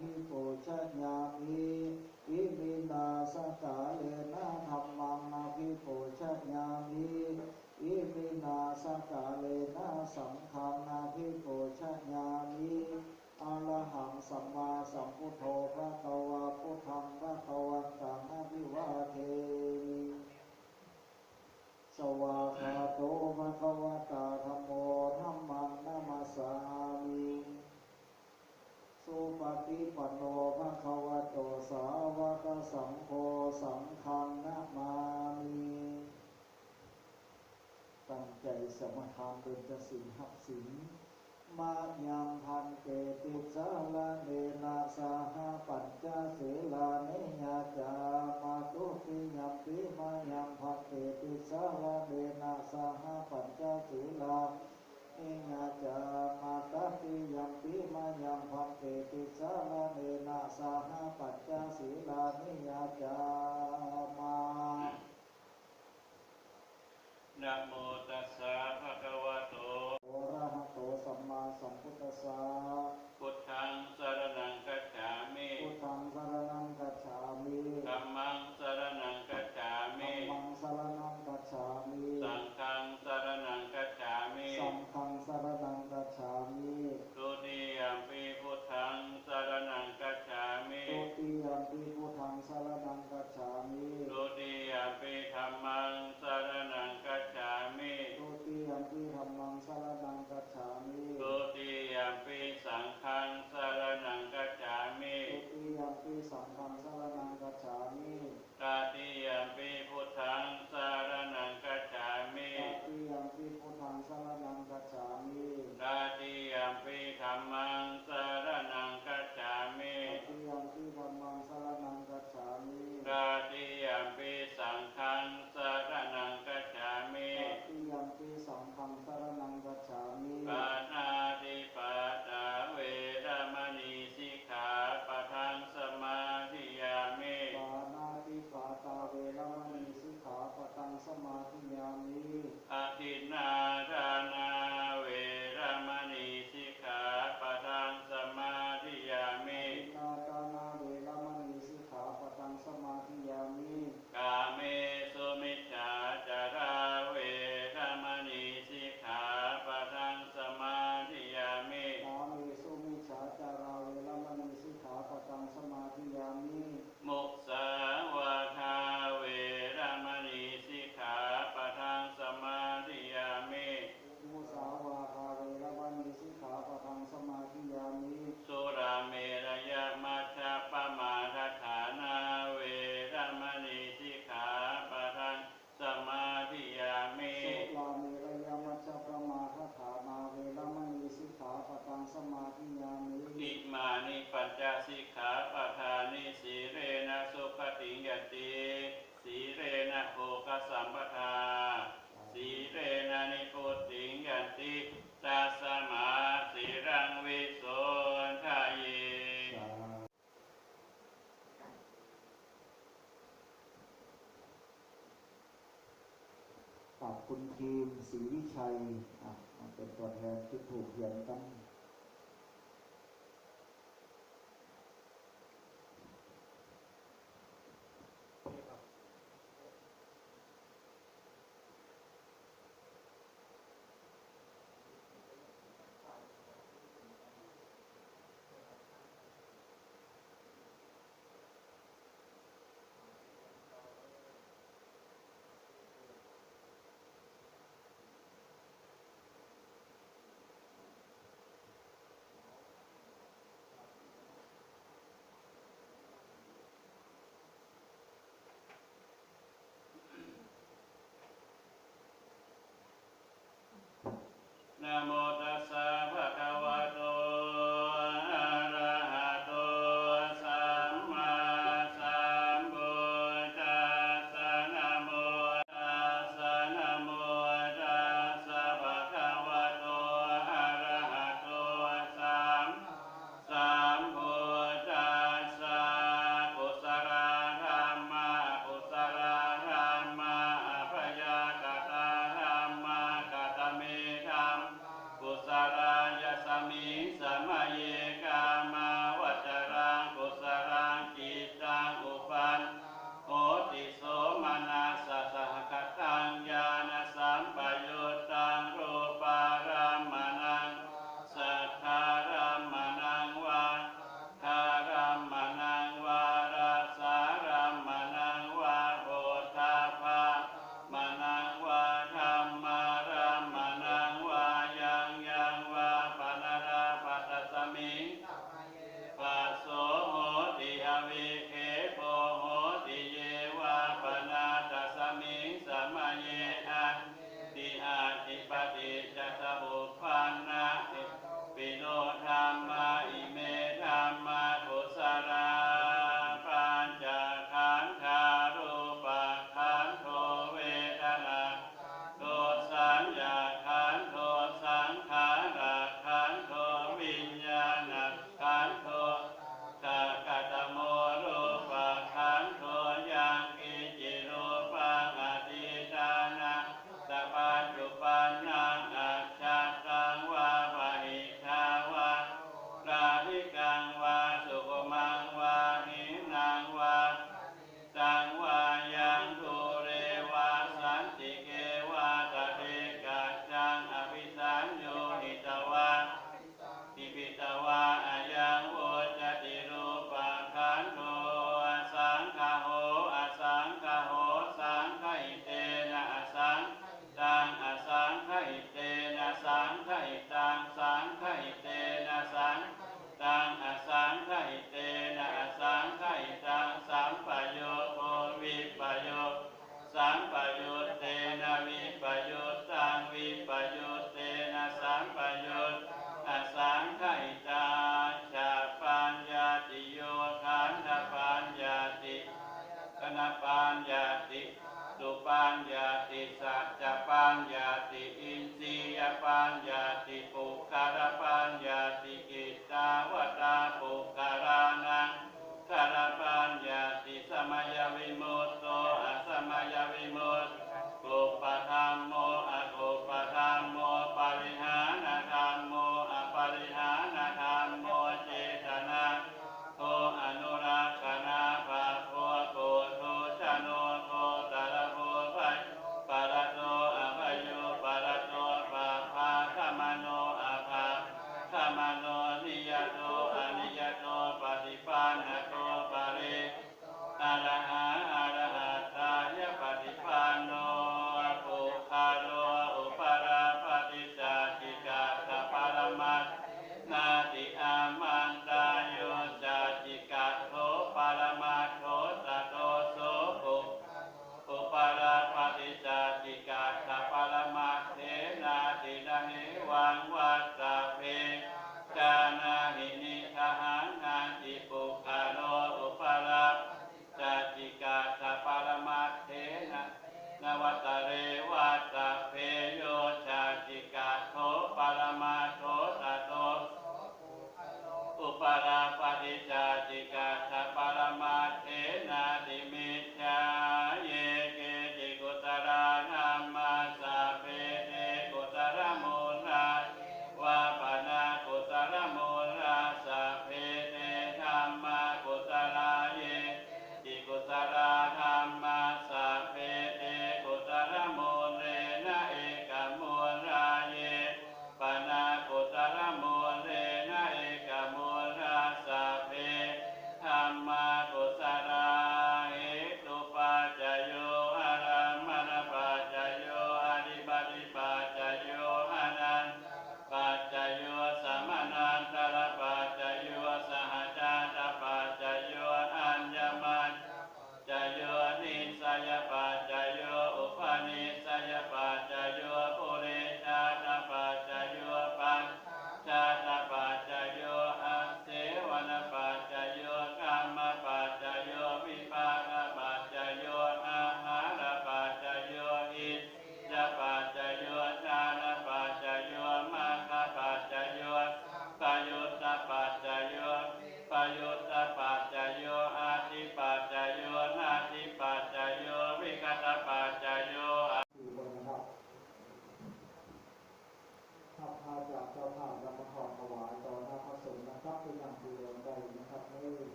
ภิกขุชญามิอิมินาสกาเลนะธรรมังนาภิกขุชญามิอิมินาสกาเลนะสังฆังนาภิกขุชญามิอะระหังสัมมาสัมพุทโธพระตวาพุทธังพระตวันตังอภิวาเทมิสวาคาโตภะคะวะตาธัมโมธัมมังนามาสามิ สุปฏิปันโนภะคะวะโตสาวกสังโฆสังฆังนามามิตั้งใจสมทานเป็นจสินหักสินมายังพันเตติสาลาเนนะสาหปัญจศีลาเนยาจามาตุติยัมปิมายังพันเตติสาลาเนนะสาหปัญจศีลา นิยาจามาตติยัมปิมายังพันเตติสาลาเนนะสาหปัญจศีลานิยาจามานะโมตัสสะภะคะวะโตโอระหะโตสัมมาสัมพุทธัสสะพุทธังสรณังคั ปิ สัมปทาสีเรนะนิพุตติงยันติตัสมาสีรังวิโสทายเยกับคุณทีมศรีวิชัยเป็นตัวแทนที่ถูกเขียนกัน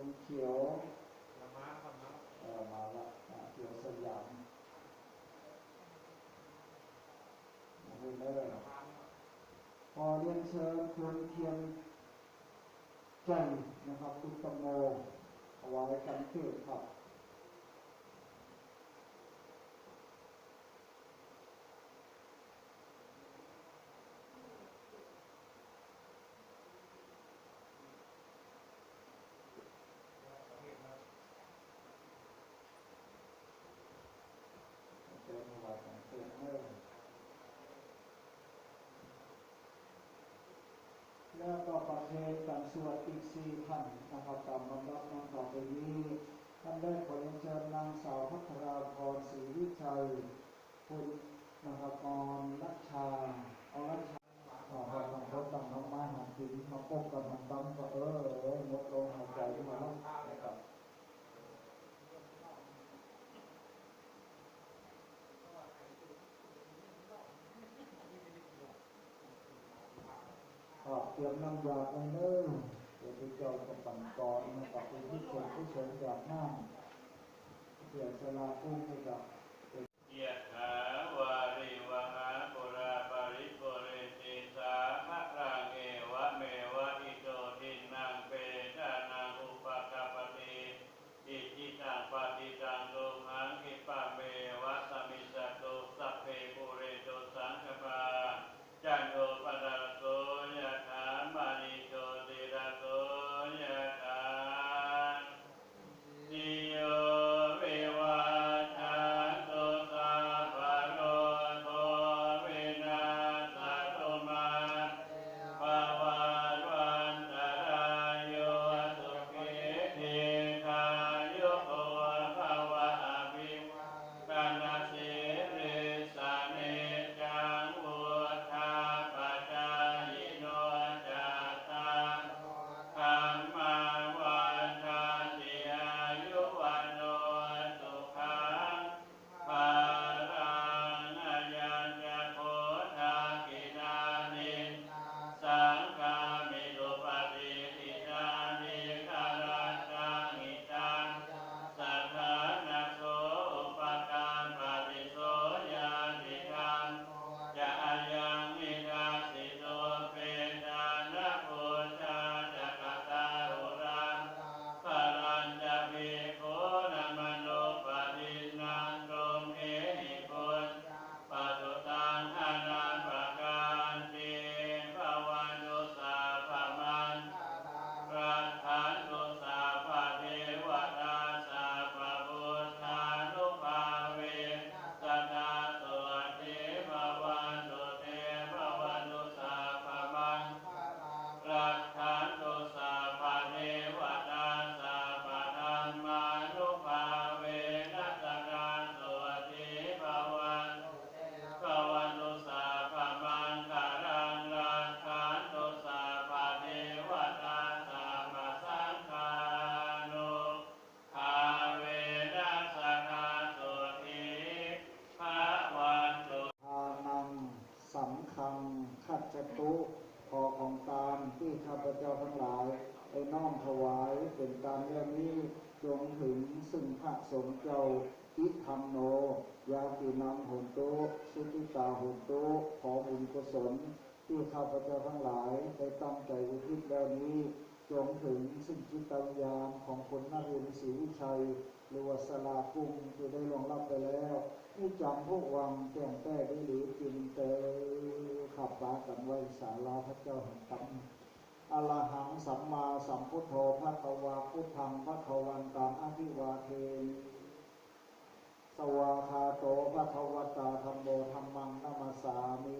คุณเขียวมาครับมาละเขียวสยามคุณได้เลยพอเรียนเชิญคุณเทียนจันนะครับ คุณตโมเอาไว้กันเกิดครับ แล้วก็ประเพณการสวดอีกสี่พันนะครับตามลำดับนั้นต่อไปนี้ท่านได้ขอเชิญนางสาวพัทราพรศรีวิชัยคุณนะครับอรรัชชาอรรัชชาต่อไปต้องรบต้องน้องไม้หักทิ้งมาพบกับมันตั้งก็เออยกลงหายใจมาแล้ว น้ำยาไว้เนิ่นเดี๋ยวไปเจ้ากับปันกรนะครับเป็นที่ชนผู้ชมจากน้าเสียสละผู้ให้กับ ขัจจตุขอของตามที่ข้าพเจ้าทั้งหลายได้น้อมถวายเป็นการเรื่องนี้จงถึงซึ่งพระสงฆ์เจ้าอิธรรมโน ยาตินังโหนโตสุติตาโหนโตขอบุญกุศลที่ข้าพเจ้าทั้งหลายได้ตั้งใจอุทิศแล้วนี้จงถึงซึ่งจิตวิญญาณของคนนรินทร์ศรีวิชัย หรือว่าสลากุ้งที่ได้ลวงรับไปแล้วผู้จำพวกวังแจ้งแต้ได้หรือกินเตขับปากันไว้สาลาพระเจ้าแห่งธรรมอรหังสัมมาสัมพุทโธพระตวาพุทธังพระขวันตังอภิวาเทสวาคาโตพระขวตาธรรมโมธรรมังนามาสามิ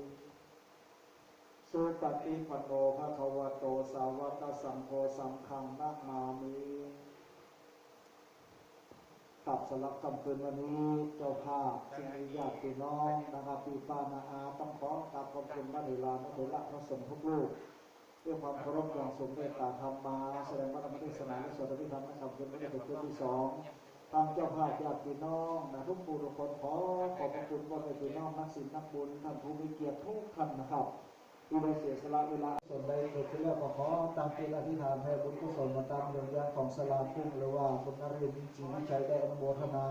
สุปฏิปันโนภะคะวโตสาวกสังโฆสังฆังนะมามิ กับสำหรับคำคืนวันนี้เจ้าภาพซึ่งมีญาติพี่น้องนะครับพี่ป้านาอาต้องขอกราบขอบคุณพระเดลาพระเถระพระสงฆ์ทุกรูปด้วยความเคารพอย่างสูงเมตตาธรรมมาแสดงว่าธรรมเทศนาและสวดอภิธรรมนะครับคืนนี้เป็นคืนที่สองทางเจ้าภาพญาติพี่น้องนะทุกผู้ทุกคนขอขอบคุณพ่อแม่พี่น้องนักศิลป์นักบุญท่านผู้มีเกียรติทุกท่านนะครับ ที่ได้เสียสละเวลาส่วนใดเกิดขึ้นแล้วก็ขอตามที่อธิษฐานให้บุญกุศลมาตามดวงวิญญาณของสลาพุ่งหรือว่าคุณนรินทร์ศรีวิชัยได้อนุโมทนา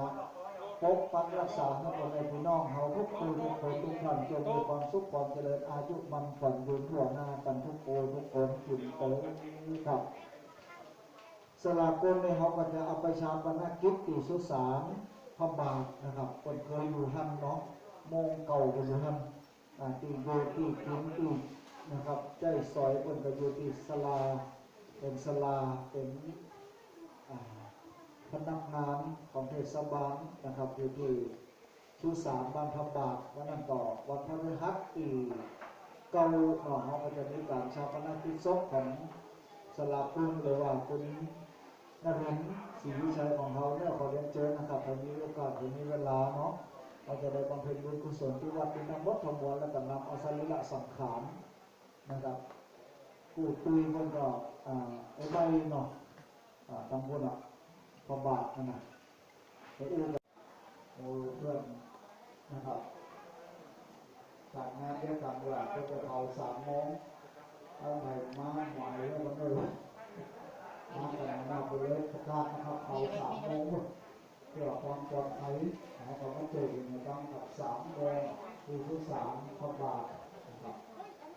ปกปักรักษาให้คนในพี่น้องเฮาทุกคนทุกคนทุกท่านจงมีความสุขความเจริญอายุมันฝันยืนทั่วหน้ากันทุกโคนทุกคนถึงเต๋อครับสลากนเนี่ยเขาก็จะเอาไปชาปนกิจตีสุสานพระบาทนะครับคนเคยอยู่ท่านเนาะมงเก่าก็อยู่ท่าน อ่าตีโยตีกินตีนะครับใจซอยคนก็อยู่ที่สลา เป็นสลาเป็นพนักงานของเทศบาลนะครับอยู่ที่ชุสานบ้านพบาทวันนั้นต่อวันพฤหัสที่เก่าเนาะเขาก็จะมีการชาปนกิจศพของสลับคุณหรือว่าคุณนรินศรีวิชัยของเขาเนี่ยขอเรียนเชิญนะครับถ้ามีโอกาสหรือมีเวลาเนาะ เราจะได้บำเพ็ญบุญกุศลที่วัดเป็นทั้งหมดทั้งมวลแล้วก็นำเอาสรีระสังขารนะครับกูตุยมันก็อ่าไอ้ใบเนาะอ่าตำบลอะพระบาทนะไปอู้กับโอ้เพื่อนนะครับจากงานเดียวกันเวลาก็จะเผาสามโมงเอาใหม่มาใหม่แล้วก็ไม่รู้มาแต่งมาไปเลยประกาศนะครับเอาสามโมง เพื่อความปลอดภัยนะครับมาเจอกันในตั้งกับสามโมงคือทุกสามพระบาทนะครับ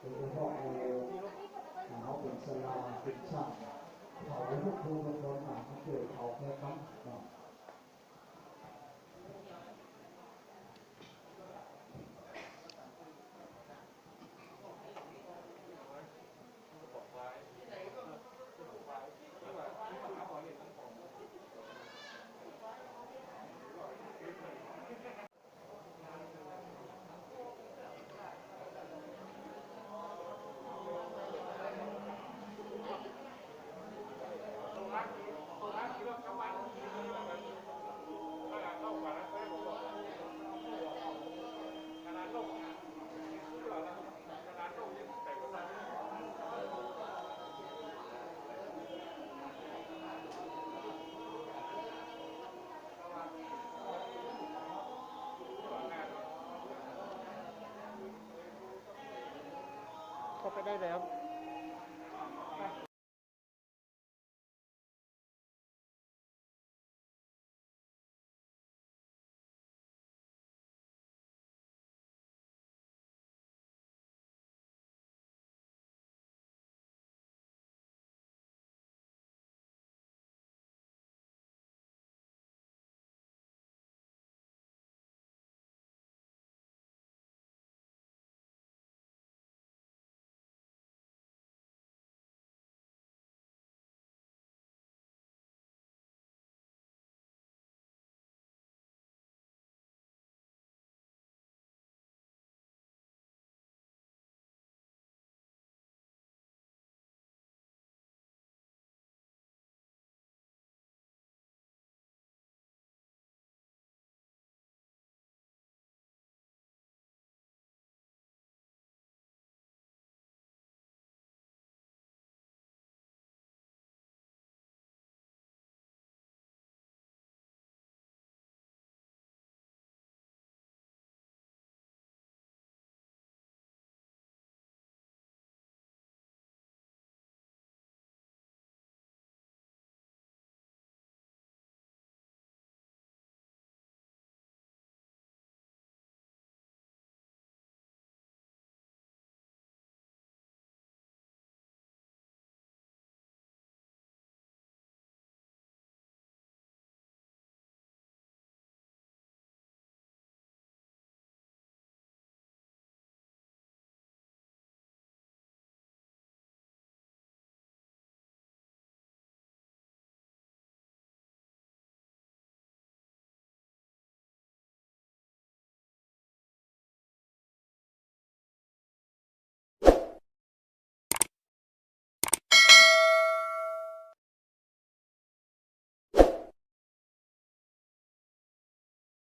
โดยเฉพาะเอาเขาเป็นสลาเป็นช่างเขาพวกครูเป็นคนอ่านเขาเกิดเขาแค่ครับ เนาะเข้าไปได้แล้ว